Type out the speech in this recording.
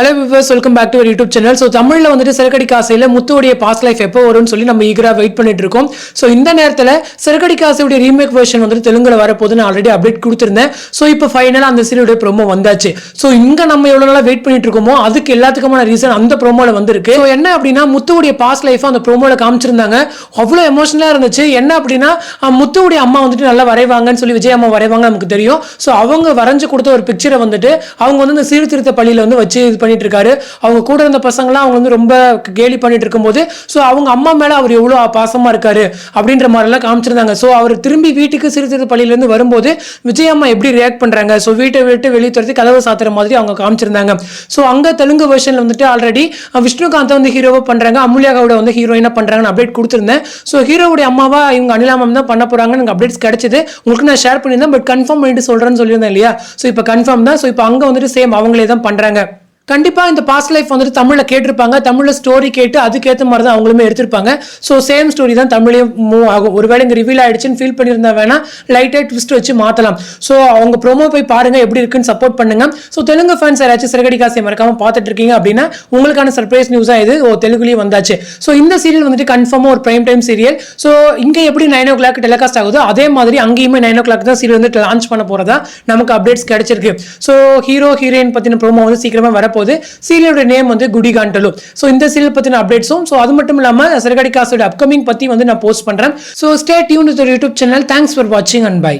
Hello viewers welcome back to YouTube channel so தமிழில் வந்துட்டு சிறுகடி காசையில் முத்துவோடைய past life எப்போ வரும்னு சொல்லி நம்ம ஈகராக வெயிட் பண்ணிட்டு இருக்கோம். ஸோ இந்த நேரத்தில் சிறுகடி காசையுடைய ரீமேக் வெர்ஷன் வந்துட்டு தெலுங்குல வரப்போது நான் ஆல்ரெடி அப்டேட் கொடுத்துருந்தேன். ஸோ இப்போ ஃபைனலாக அந்த சீரியோட ப்ரோமோ வந்தாச்சு. ஸோ இங்கே நம்ம எவ்வளோ நாளாக வெயிட் பண்ணிட்டு இருக்கோமோ அதுக்கு எல்லாத்துக்குமான ரீசன் அந்த ப்ரோமோவில் வந்திருக்கு. ஸோ என்ன அப்படின்னா முத்துவுடைய பாஸ்ட் லைஃப் அந்த ப்ரோமோவில் காமிச்சிருந்தாங்க. அவ்வளோ எமோஷனலாக இருந்துச்சு. என்ன அப்படின்னா முத்துவோடைய முத்துவுடைய அம்மா வந்துட்டு நல்லா வரைவாங்கன்னு சொல்லி விஜய் அம்மா வரைவாங்க நமக்கு தெரியும். ஸோ அவங்க வரைஞ்சு கொடுத்த ஒரு பிக்சரை வந்துட்டு அவங்க வந்து இந்த சீர்திருத்த பள்ளியில் வந்து வச்சு இது பண்ணி பண்ணிட்டு இருக்காரு அவங்க கூட இருந்த பசங்களாம் அவங்க வந்து ரொம்ப கேலி பண்ணிட்டு இருக்கும்போது ஸோ அவங்க அம்மா மேலே அவர் எவ்வளோ பாசமாக இருக்காரு? அப்படின்ற மாதிரிலாம் காமிச்சிருந்தாங்க. ஸோ அவர் திரும்பி வீட்டுக்கு சிறு சிறு பள்ளியிலேருந்து வரும்போது விஜய் அம்மா எப்படி ரியாக்ட் பண்ணுறாங்க ஸோ வீட்டை விட்டு வெளியே துரத்தி கதவை சாத்துற மாதிரி அவங்க காமிச்சிருந்தாங்க. ஸோ அங்கே தெலுங்கு வெர்ஷன்ல வந்துட்டு ஆல்ரெடி விஷ்ணுகாந்தை வந்து ஹீரோவா பண்ணுறாங்க அமுல்யா கவுட வந்து ஹீரோயினாக பண்ணுறாங்கன்னு அப்டேட் கொடுத்துருந்தேன். ஸோ ஹீரோவுடைய அம்மாவா இவங்க அனிலா மேம் தான் பண்ண போகிறாங்கன்னு எனக்கு அப்டேட்ஸ் கிடைச்சது. உங்களுக்கு நான் ஷேர் பண்ணியிருந்தேன் பட் கன்ஃபார்ம் பண்ணிட்டு சொல்கிறேன்னு சொல்லியிருந்தேன் இல்லையா? ஸோ இப்போ கன்ஃபார்ம் தான். ஸோ இப்போ அங்கே வந்துட்டு சேம் அவங்களே தான் பண்ணுறாங்க கண்டிப்பாக இந்த பாஸ்ட் லைஃப் வந்துட்டு தமிழில் கேட்டிருப்பாங்க. தமிழில் ஸ்டோரி கேட்டு அதுக்கேற்ற மாதிரி தான் அவங்களுமே எடுத்திருப்பாங்க. ஸோ சேம் ஸ்டோரி தான் தமிழையும் மூவ் ஆகும். ஒருவேளை இங்கே ரிவீல் ஆகிடுச்சுன்னு ஃபீல் பண்ணியிருந்தா வேணா லைட்டாக ட்விஸ்ட் வச்சு மாற்றலாம் ஸோ அவங்க ப்ரோமோ போய் பாருங்கள் எப்படி இருக்குன்னு சப்போர்ட் பண்ணுங்க. ஸோ தெலுங்கு ஃபேன்ஸ் யாராச்சும் சிறகடி காசை மறக்காமல் பார்த்துட்டு இருக்கீங்க அப்படின்னா உங்களுக்கான சர்ப்ரைஸ் நியூஸாக இது. ஓ தெலுங்குலேயும் வந்தாச்சு. ஸோ இந்த சீரியல் வந்துட்டு கன்ஃபார்மாக ஒரு ப்ரைம் டைம் சீரியல் ஸோ இங்கே எப்படி நைன் ஓ கிளாக் டெலிகாஸ்ட் ஆகுதோ அதே மாதிரி அங்கேயுமே நைன் ஓ கிளாக் தான் சீரியல் வந்து லான்ச் பண்ண போகிறதா நமக்கு அப்டேட்ஸ் கிடைச்சிருக்கு. ஸோ ஹீரோ ஹீரோயின் பற்றின ப்ரோமோ வந்து சீக்கிரமாக வரப்போ வரப்போகுது சீரியலோட நேம் வந்து குடிகாண்டலு ஸோ இந்த சீரியல் பத்தின அப்டேட்ஸும் ஸோ அது மட்டும் இல்லாம சிறகடி காசோட அப்கமிங் பத்தி வந்து நான் போஸ்ட் பண்றேன். So stay tuned YouTube channel thanks for வாட்சிங் அண்ட் பை